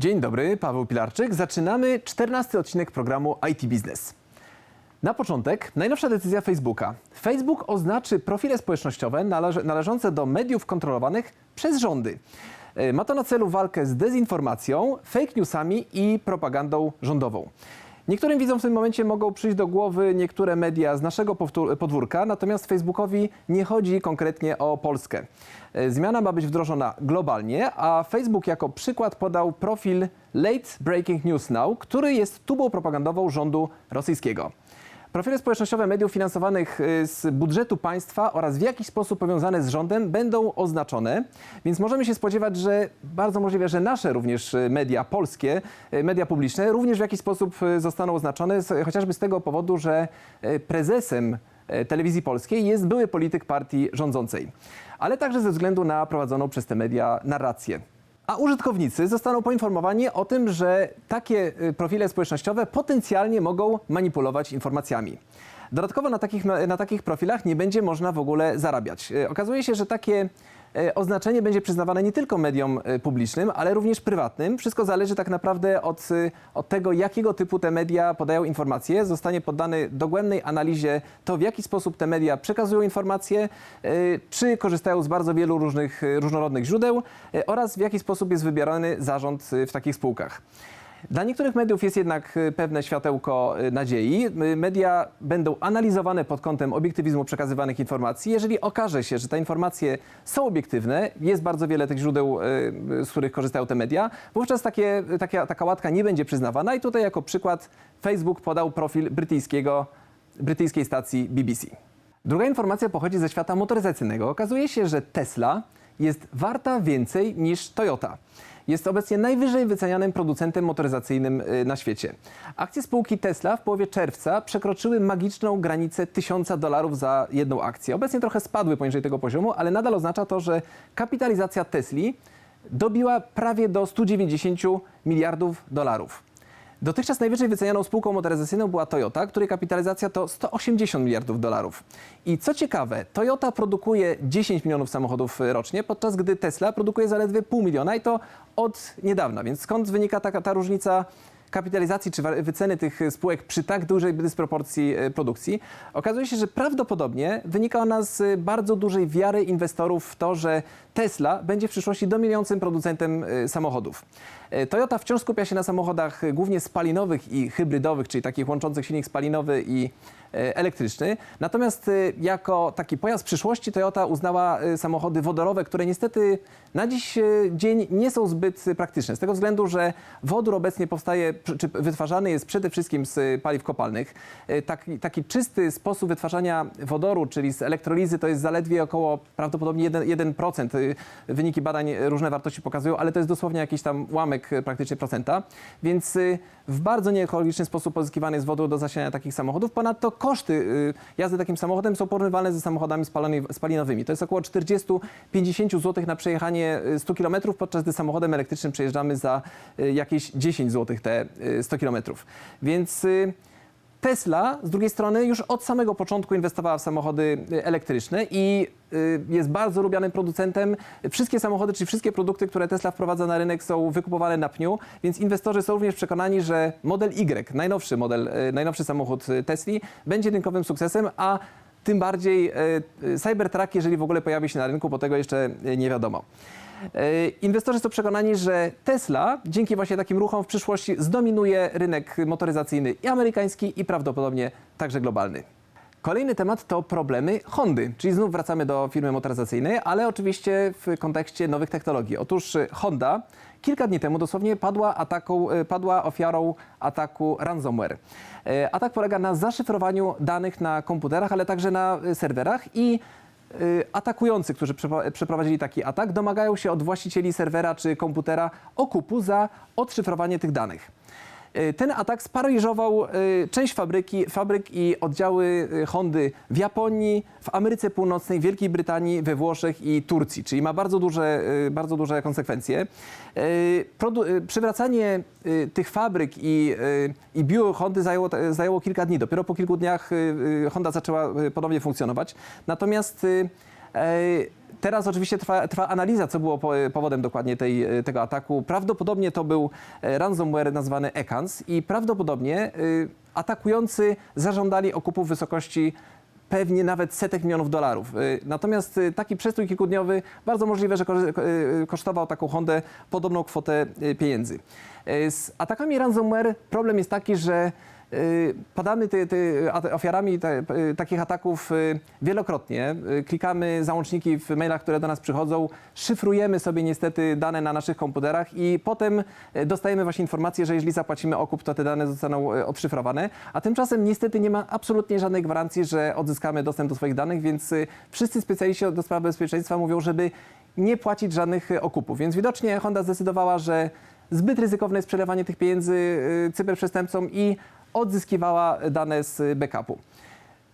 Dzień dobry, Paweł Pilarczyk. Zaczynamy 14 odcinek programu IT Business. Na początek najnowsza decyzja Facebooka. Facebook oznaczy profile społecznościowe należące do mediów kontrolowanych przez rządy. E, Ma to na celu walkę z dezinformacją, fake newsami i propagandą rządową. Niektórym widzom w tym momencie mogą przyjść do głowy niektóre media z naszego podwórka, natomiast Facebookowi nie chodzi konkretnie o Polskę. E, Zmiana ma być wdrożona globalnie, a Facebook jako przykład podał profil Late Breaking News Now, który jest tubą propagandową rządu rosyjskiego. Profile społecznościowe mediów finansowanych y, z budżetu państwa oraz w jakiś sposób powiązane z rządem będą oznaczone, więc możemy się spodziewać, że bardzo możliwe, że nasze również y, media polskie, y, media publiczne również w jakiś sposób zostaną oznaczone, chociażby z tego powodu, że prezesem telewizji polskiej jest były polityk partii rządzącej, ale także ze względu na prowadzoną przez te media narrację. A użytkownicy zostaną poinformowani o tym, że takie y, profile społecznościowe potencjalnie mogą manipulować informacjami. Dodatkowo na takich, na, takich profilach nie będzie można w ogóle zarabiać. Y, Okazuje się, że takie oznaczenie będzie przyznawane nie tylko mediom y, publicznym, ale również prywatnym. Wszystko zależy tak naprawdę od, y, od tego, jakiego typu te media podają informacje. Zostanie poddany dogłębnej analizie to, w jaki sposób te media przekazują informacje, czy korzystają z bardzo wielu różnych, różnorodnych źródeł oraz w jaki sposób jest wybierany zarząd w takich spółkach. Dla niektórych mediów jest jednak y, pewne światełko y, nadziei. Y, Media będą analizowane pod kątem obiektywizmu przekazywanych informacji. Jeżeli okaże się, że te informacje są obiektywne, jest bardzo wiele tych źródeł, z których korzystają te media, wówczas takie, taka, taka łatka nie będzie przyznawana. I tutaj jako przykład Facebook podał profil brytyjskiego, brytyjskiej stacji BBC. Druga informacja pochodzi ze świata motoryzacyjnego. Okazuje się, że Tesla jest warta więcej niż Toyota. Jest obecnie najwyżej wycenianym producentem motoryzacyjnym y, na świecie. Akcje spółki Tesla w połowie czerwca przekroczyły magiczną granicę 1000 dolarów za jedną akcję. Obecnie trochę spadły poniżej tego poziomu, ale nadal oznacza to, że kapitalizacja Tesli dobiła prawie do 190 miliardów dolarów. Dotychczas najwyżej wycenianą spółką motoryzacyjną była Toyota, której kapitalizacja to 180 miliardów dolarów. I co ciekawe, Toyota produkuje 10 milionów samochodów rocznie, podczas gdy Tesla produkuje zaledwie pół miliona i to od niedawna. Więc skąd wynika taka ta różnica kapitalizacji czy wyceny tych spółek przy tak dużej dysproporcji y, produkcji? Okazuje się, że prawdopodobnie wynika ona z y, bardzo dużej wiary inwestorów w to, że Tesla będzie w przyszłości dominującym producentem y, samochodów. Y, Toyota wciąż skupia się na samochodach głównie spalinowych i hybrydowych, czyli takich łączących silnik spalinowy i y, elektryczny. Natomiast y, jako taki pojazd przyszłości Toyota uznała samochody wodorowe, które niestety na dziś dzień nie są zbyt praktyczne. Z tego względu, że wodór obecnie powstaje, czy wytwarzany jest przede wszystkim z paliw kopalnych. Taki, taki czysty sposób wytwarzania wodoru, czyli z elektrolizy, to jest zaledwie około prawdopodobnie 1%. 1%. Y, Wyniki badań różne wartości pokazują, ale to jest dosłownie jakiś tam ułamek y, praktycznie procenta. Więc y, w bardzo nieekologiczny sposób pozyskiwany jest wodór do zasilania takich samochodów. Ponadto koszty y, jazdy takim samochodem są porównywalne ze samochodami spalinowymi. To jest około 40-50 zł na przejechanie y, 100 km, podczas gdy samochodem elektrycznym przejeżdżamy za y, jakieś 10 zł te y, 100 km. Więc y, Tesla z drugiej strony już od samego początku inwestowała w samochody y, elektryczne i y, jest bardzo lubianym producentem. Wszystkie samochody, czyli wszystkie produkty, które Tesla wprowadza na rynek są wykupowane na pniu, więc inwestorzy są również przekonani, że model Y, najnowszy model, y, najnowszy samochód Tesli będzie rynkowym sukcesem, a tym bardziej y, y, Cybertruck, jeżeli w ogóle pojawi się na rynku, bo tego jeszcze nie wiadomo. E, Inwestorzy są przekonani, że Tesla dzięki właśnie takim ruchom w przyszłości zdominuje rynek motoryzacyjny i amerykański i prawdopodobnie także globalny. Kolejny temat to problemy Hondy, czyli znów wracamy do firmy motoryzacyjnej, ale oczywiście w kontekście nowych technologii. Otóż e, Honda kilka dni temu dosłownie padła, e, padła ofiarą ataku ransomware. E, Atak polega na zaszyfrowaniu danych na komputerach, ale także na serwerach i y, atakujący, którzy przeprowadzili taki atak, domagają się od właścicieli serwera czy komputera okupu za odszyfrowanie tych danych. Y, Ten atak sparaliżował y, część fabryki, fabryk i oddziały y, Hondy w Japonii, w Ameryce Północnej, Wielkiej Brytanii, we Włoszech i Turcji, czyli ma bardzo duże, bardzo duże konsekwencje. Przywracanie tych fabryk i, i biur Hondy zajęło, zajęło kilka dni. Dopiero po kilku dniach Honda zaczęła ponownie funkcjonować. Natomiast E, Teraz oczywiście trwa, trwa analiza, co było po- powodem dokładnie tej, e, tego ataku. Prawdopodobnie to był e, ransomware nazwany Ekans i prawdopodobnie e, atakujący zażądali okupu w wysokości pewnie nawet setek milionów dolarów. Natomiast taki przestój kilkudniowy bardzo możliwe, że ko- kosztował taką Hondę podobną kwotę pieniędzy. Z atakami ransomware problem jest taki, że padamy ty, a- ofiarami te, y, takich ataków y, wielokrotnie. Y, Klikamy załączniki w mailach, które do nas przychodzą, szyfrujemy sobie niestety dane na naszych komputerach i potem y, dostajemy właśnie informację, że jeżeli zapłacimy okup, to te dane zostaną y, odszyfrowane, a tymczasem niestety nie ma absolutnie żadnej gwarancji, że odzyskamy dostęp do swoich danych, więc y, wszyscy specjaliści do spraw bezpieczeństwa mówią, żeby nie płacić żadnych y, okupów. Więc widocznie Honda zdecydowała, że zbyt ryzykowne jest przelewanie tych pieniędzy y, cyberprzestępcom i odzyskiwała dane z backupu.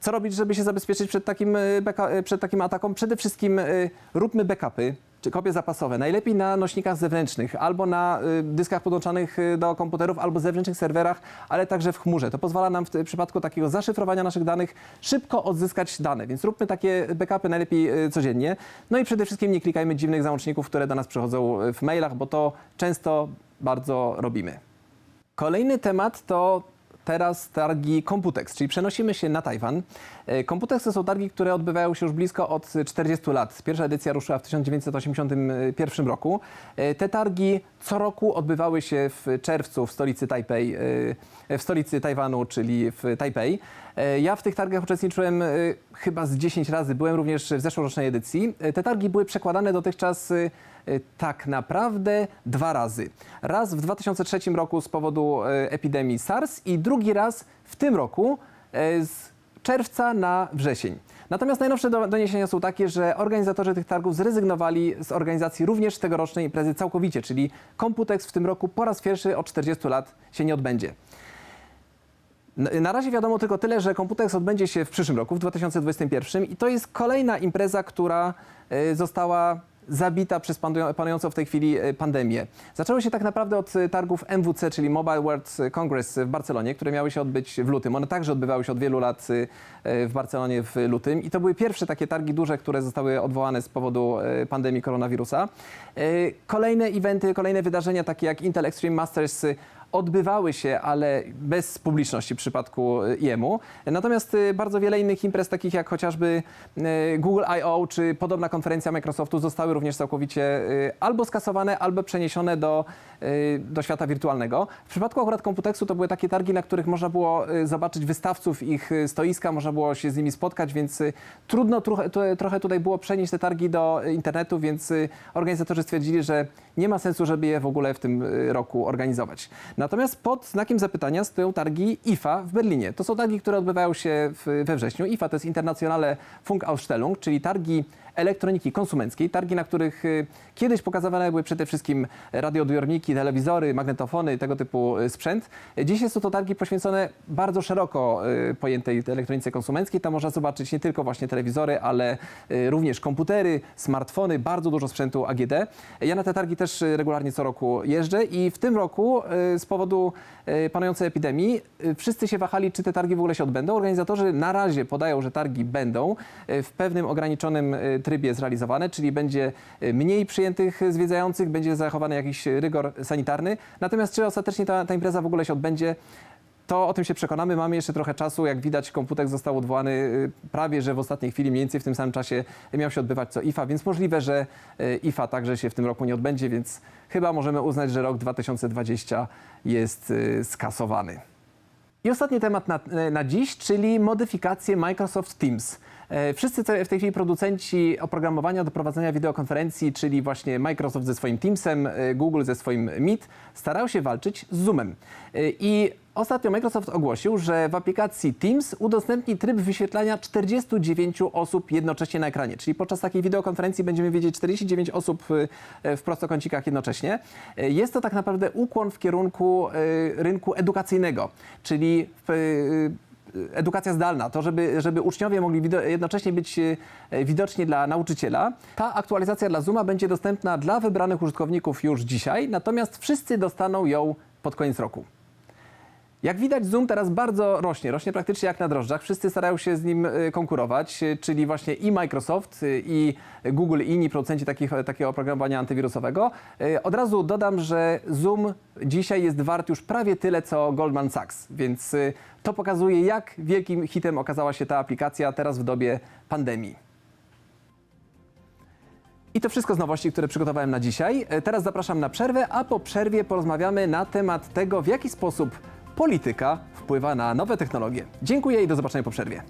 Co robić, żeby się zabezpieczyć przed takim, backa- y, przed takim atakom? Przede wszystkim y, róbmy backupy, czy kopie zapasowe. Najlepiej na nośnikach zewnętrznych, albo na dyskach podłączanych do komputerów, albo zewnętrznych serwerach, ale także w chmurze. To pozwala nam w przypadku takiego zaszyfrowania naszych danych szybko odzyskać dane, więc róbmy takie backupy najlepiej codziennie. No i przede wszystkim nie klikajmy dziwnych załączników, które do nas przychodzą w mailach, bo to często bardzo robimy. Kolejny temat to teraz targi Computex, czyli przenosimy się na Tajwan. E, Computex to są targi, które odbywają się już blisko od 40 lat. Pierwsza edycja ruszyła w 1981 roku. E, Te targi co roku odbywały się w czerwcu w stolicy Tajpej, e, w stolicy Tajwanu, czyli w Tajpej. Ja w tych targach uczestniczyłem chyba z 10 razy, byłem również w zeszłorocznej edycji. Te targi były przekładane dotychczas tak naprawdę dwa razy. Raz w 2003 roku z powodu epidemii SARS i drugi raz w tym roku z czerwca na wrzesień. Natomiast najnowsze do- doniesienia są takie, że organizatorzy tych targów zrezygnowali z organizacji również tegorocznej imprezy całkowicie, czyli Computex w tym roku po raz pierwszy od 40 lat się nie odbędzie. Na razie wiadomo tylko tyle, że Computex odbędzie się w przyszłym roku, w 2021 i to jest kolejna impreza, która e, została zabita przez panują- panującą w tej chwili e, pandemię. Zaczęło się tak naprawdę od e, targów MWC, czyli Mobile World Congress w Barcelonie, które miały się odbyć w lutym. One także odbywały się od wielu lat e, w Barcelonie w lutym i to były pierwsze takie targi duże, które zostały odwołane z powodu pandemii koronawirusa. Kolejne eventy, kolejne wydarzenia takie jak Intel Extreme Masters odbywały się, ale bez publiczności w przypadku y, IEM-u. Natomiast y, bardzo wiele innych imprez, takich jak chociażby y, Google I.O. czy podobna konferencja Microsoftu zostały również całkowicie albo skasowane, albo przeniesione do, do świata wirtualnego. W przypadku akurat Computexu to były takie targi, na których można było zobaczyć wystawców, ich stoiska, można było się z nimi spotkać, więc trudno trochę, tu- trochę tutaj było przenieść te targi do internetu, więc organizatorzy stwierdzili, że nie ma sensu, żeby je w ogóle w tym roku organizować. Natomiast pod znakiem zapytania stoją targi IFA w Berlinie. To są targi, które odbywają się we wrześniu. IFA to jest Internationale Funkausstellung, czyli targi elektroniki konsumenckiej, targi, na których y, kiedyś pokazywane były przede wszystkim radioodbiorniki, telewizory, magnetofony, tego typu y, sprzęt. Dzisiaj są to targi poświęcone bardzo szeroko y, pojętej elektronice konsumenckiej. Tam można zobaczyć nie tylko właśnie telewizory, ale również komputery, smartfony, bardzo dużo sprzętu AGD. Ja na te targi też regularnie co roku jeżdżę i w tym roku z powodu panującej epidemii wszyscy się wahali, czy te targi w ogóle się odbędą. Organizatorzy na razie podają, że targi będą w pewnym ograniczonym trybie zrealizowane, czyli będzie y, mniej przyjętych zwiedzających, będzie zachowany jakiś rygor sanitarny. Natomiast czy ostatecznie ta, ta impreza w ogóle się odbędzie, to o tym się przekonamy. Mamy jeszcze trochę czasu. Jak widać, komputer został odwołany y, prawie, że w ostatniej chwili, mniej więcej w tym samym czasie miał się odbywać co IFA, więc możliwe, że y, IFA także się w tym roku nie odbędzie, więc chyba możemy uznać, że rok 2020 jest skasowany. I ostatni temat na, na dziś, czyli modyfikacje Microsoft Teams. E, Wszyscy w tej chwili producenci oprogramowania do prowadzenia wideokonferencji, czyli właśnie Microsoft ze swoim Teamsem, e, Google ze swoim Meet, starają się walczyć z Zoomem. E, I ostatnio Microsoft ogłosił, że w aplikacji Teams udostępni tryb wyświetlania 49 osób jednocześnie na ekranie. Czyli podczas takiej wideokonferencji będziemy wiedzieć 49 osób w prostokącikach jednocześnie. Jest to tak naprawdę ukłon w kierunku rynku edukacyjnego, czyli edukacja zdalna, to żeby, żeby uczniowie mogli jednocześnie być e, widoczni dla nauczyciela. Ta aktualizacja dla Zooma będzie dostępna dla wybranych użytkowników już dzisiaj, natomiast wszyscy dostaną ją pod koniec roku. Jak widać, Zoom teraz bardzo rośnie, rośnie praktycznie jak na drożdżach. Wszyscy starają się z nim y, konkurować, y, czyli właśnie i Microsoft, y, i Google, i inni producenci takich, takiego oprogramowania antywirusowego. Od razu dodam, że Zoom dzisiaj jest wart już prawie tyle, co Goldman Sachs, więc to pokazuje, jak wielkim hitem okazała się ta aplikacja teraz w dobie pandemii. I to wszystko z nowości, które przygotowałem na dzisiaj. E, Teraz zapraszam na przerwę, a po przerwie porozmawiamy na temat tego, w jaki sposób polityka wpływa na nowe technologie. Dziękuję i do zobaczenia po przerwie.